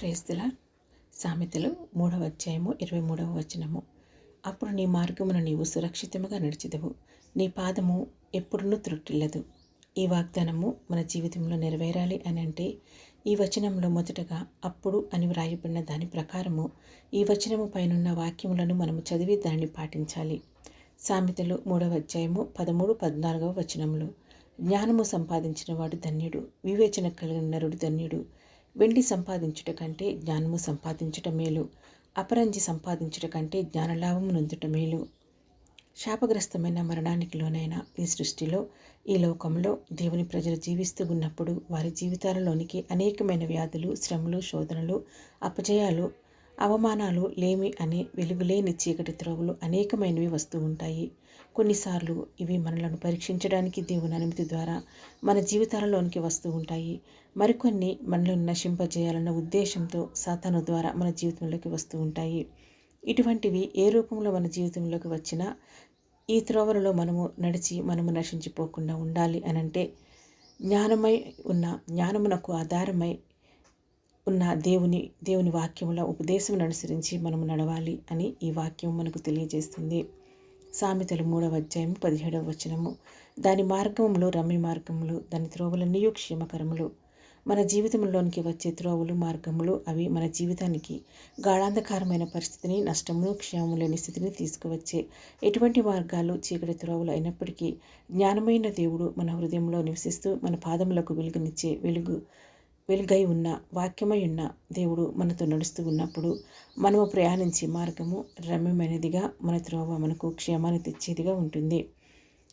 ప్రేస్తుల సామెతలు మూడవ అధ్యాయము ఇరవై మూడవ వచనము. అప్పుడు నీ మార్గమును నీవు సురక్షితముగా నడిచిదవు. నీ పాదము ఎప్పుడునూ త్రుట్టిల్లదు. ఈ వాగ్దానము మన జీవితంలో నెరవేరాలి అని అంటే ఈ వచనంలో మొదటగా అప్పుడు అని వ్రాయబడిన దాని ప్రకారము ఈ వచనము పైనున్న వాక్యములను మనము చదివి దానిని పాటించాలి. సామెతలు మూడవ అధ్యాయము పదమూడు పద్నాలుగవ వచనములు. జ్ఞానము సంపాదించిన వాడు ధన్యుడు. వివేచన కలిగిన నరుడు ధన్యుడు. వెండి సంపాదించుట కంటే జ్ఞానము సంపాదించుట మేలు. అపరంజి సంపాదించుట కంటే జ్ఞానలాభము నొందుట మేలు. శాపగ్రస్తమైన మరణానికి లోనైన ఈ సృష్టిలో ఈ లోకంలో దేవుని ప్రజలు జీవిస్తూ ఉన్నప్పుడు వారి జీవితాలలోనికి అనేకమైన వ్యాధులు శ్రమలు శోధనలు అపజయాలు అవమానాలు లేమి అనే వెలుగులేని చీకటి త్రోవలు అనేకమైనవి వస్తూ ఉంటాయి. కొన్నిసార్లు ఇవి మనలను పరీక్షించడానికి దేవుని అనుమతి ద్వారా మన జీవితాలలోనికి వస్తూ ఉంటాయి. మరికొన్ని మనలను నశింపజేయాలన్న ఉద్దేశంతో సాతాను ద్వారా మన జీవితంలోకి వస్తూ ఉంటాయి. ఇటువంటివి ఏ రూపంలో మన జీవితంలోకి వచ్చినా ఈ త్రోవలలో మనము నడిచి మనము నశించిపోకుండా ఉండాలి అని అంటే జ్ఞానమై ఉన్న జ్ఞానమునకు ఆధారమై ఉన్న దేవుని దేవుని వాక్యముల ఉపదేశం అనుసరించి మనము నడవాలి అని ఈ వాక్యం మనకు తెలియజేస్తుంది. సామెతలు మూడవ అధ్యాయం పదిహేడవ వచనము. దాని మార్గంలో రమ్య మార్గములు దాని త్రోవలన్నీ క్షేమకరములు. మన జీవితంలోనికి వచ్చే త్రోవలు మార్గములు అవి మన జీవితానికి గాఢాంధకారమైన పరిస్థితిని నష్టమును క్షేమము లేని స్థితిని తీసుకువచ్చే. ఎటువంటి మార్గాలు చీకటి త్రోవలు అయినప్పటికీ జ్ఞానమైన దేవుడు మన హృదయంలో నివసిస్తూ మన పాదములకు వెలుగునిచ్చే వెలుగు. వెలుగై ఉన్న వాక్యమై ఉన్న దేవుడు మనతో నడుస్తూ ఉన్నప్పుడు మనము ప్రయాణించే మార్గము రమ్యమైనదిగా మన త్రోవ మనకు క్షేమాన్ని తెచ్చేదిగా ఉంటుంది.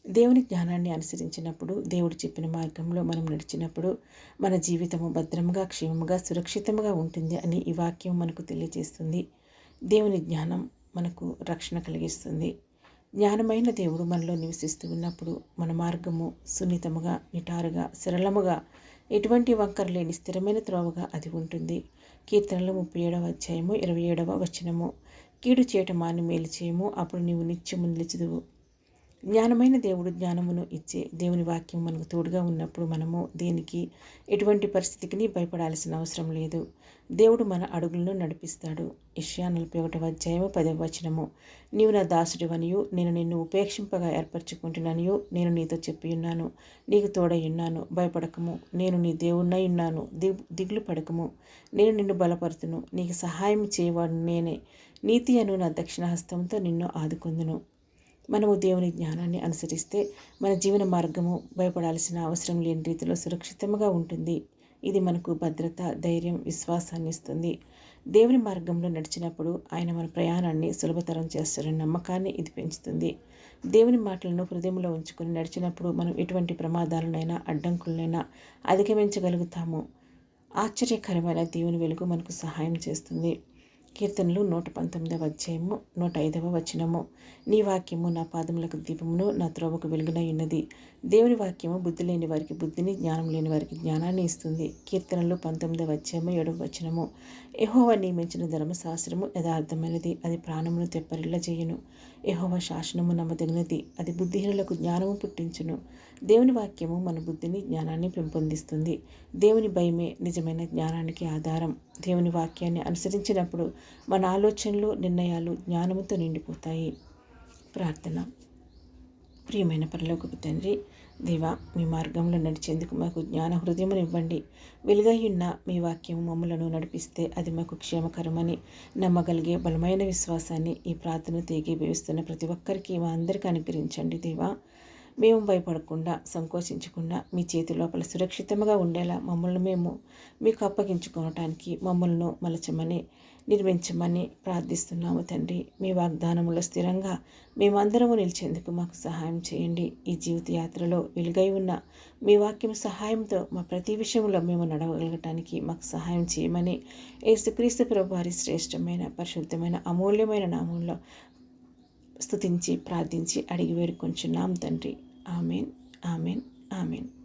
దేవుని జ్ఞానాన్ని అనుసరించినప్పుడు దేవుడు చెప్పిన మార్గంలో మనం నడిచినప్పుడు మన జీవితము భద్రముగా క్షేమముగా సురక్షితంగా ఉంటుంది అని ఈ వాక్యం మనకు తెలియజేస్తుంది. దేవుని జ్ఞానం మనకు రక్షణ కలిగిస్తుంది. జ్ఞానమైన దేవుడు మనలో నివసిస్తూ ఉన్నప్పుడు మన మార్గము సున్నితముగా నిటారుగా సరళముగా ఎటువంటి వంకర లేని స్థిరమైన త్రోవగా అది ఉంటుంది. కీర్తనలు ముప్పై ఏడవ అధ్యాయము ఇరవై ఏడవ వచనము. కీడు చేయట మాని మేలు చేయము. అప్పుడు నీవు నిత్యము నిలిచిదువు జ్ఞానమైన దేవుడు జ్ఞానమును ఇచ్చే దేవుని వాక్యం మనకు తోడుగా ఉన్నప్పుడు మనము దేనికి ఎటువంటి పరిస్థితికి భయపడాల్సిన అవసరం లేదు. దేవుడు మన అడుగులను నడిపిస్తాడు. ఇష్యా నలభై ఒకటవ అధ్యాయము పదవ వచనము. నీవు నా దాసుడివనియు నేను నిన్ను ఉపేక్షింపగా ఏర్పరచుకుంటున్నానియు నేను నీతో చెప్పి ఉన్నాను. నీకు తోడై ఉన్నాను. భయపడకము. నేను నీ దేవుణ్ణై ఉన్నాను. దిగులు పడకము. నేను నిన్ను బలపరుతును. నీకు సహాయం చేయవాడు నేనే. నీతి అను నా దక్షిణ హస్తంతో నిన్ను ఆదుకుందును. మనము దేవుని జ్ఞానాన్ని అనుసరిస్తే మన జీవన మార్గము భయపడాల్సిన అవసరం లేని రీతిలో సురక్షితంగా ఉంటుంది. ఇది మనకు భద్రత ధైర్యం విశ్వాసాన్ని ఇస్తుంది. దేవుని మార్గంలో నడిచినప్పుడు ఆయన మన ప్రయాణాన్ని సులభతరం చేస్తారనే నమ్మకాన్ని ఇది పెంచుతుంది. దేవుని మాటలను హృదయంలో ఉంచుకొని నడిచినప్పుడు మనం ఎటువంటి ప్రమాదాలనైనా అడ్డంకులనైనా అధిగమించగలుగుతాము. ఆశ్చర్యకరమైన దేవుని వెలుగు మనకు సహాయం చేస్తుంది. కీర్తనలు నూట పంతొమ్మిదవ అధ్యాయము నూట ఐదవ వచనము. నీ వాక్యము నా పాదములకు దీపమును నా త్రోవకు వెలుగునై ఉన్నది. దేవుని వాక్యము బుద్ధి లేని వారికి బుద్ధిని జ్ఞానం లేని వారికి జ్ఞానాన్ని ఇస్తుంది. కీర్తనలు పంతొమ్మిదవ అధ్యాయము ఏడవ వచనము. ఎహోవ నియమించిన ధర్మశాస్త్రము యథార్థమైనది అది ప్రాణమును తెప్పరిల్ల చేయును. ఎహోవ శాసనము నమ్మదగినది అది బుద్ధిహీనులకు జ్ఞానము పుట్టించును. దేవుని వాక్యము మన బుద్ధిని జ్ఞానాన్ని పెంపొందిస్తుంది. దేవుని భయమే నిజమైన జ్ఞానానికి ఆధారం. దేవుని వాక్యాన్ని అనుసరించినప్పుడు మన ఆలోచనలు నిర్ణయాలు జ్ఞానముతో నిండిపోతాయి. ప్రార్థన. ప్రియమైన పరలోకపు తండ్రి దేవా మీ మార్గంలో నడిచేందుకు మాకు జ్ఞాన హృదయమును ఇవ్వండి మీ వాక్యం మమ్మలను నడిపిస్తే అది మాకు క్షేమకరమని నమ్మగలిగే బలమైన విశ్వాసాన్ని ఈ ప్రార్థన తీగి భవిస్తున్న ప్రతి ఒక్కరికి మా అందరికీ అనుగ్రహించండి దేవా. మేము భయపడకుండా సంకోచించకుండా మీ చేతి లోపల సురక్షితంగా ఉండేలా మమ్మల్ని మేము మీకు అప్పగించుకోవటానికి మమ్మల్ని మలచమని నిర్మించమని ప్రార్థిస్తున్నాము తండ్రి. మీ వాగ్దానములో స్థిరంగా మేమందరము నిలిచేందుకు మాకు సహాయం చేయండి. ఈ జీవిత యాత్రలో వెలుగై ఉన్న మీ వాక్యం సహాయంతో మా ప్రతి విషయంలో మేము నడవగలగటానికి మాకు సహాయం చేయమని యేసుక్రీస్తు ప్రభు వారి శ్రేష్టమైన పరిశుద్ధమైన అమూల్యమైన నామంలో స్తుతించి ప్రార్థించి అడిగి వేడుకొంచున్నాం తండ్రి. Amén, amén, amén.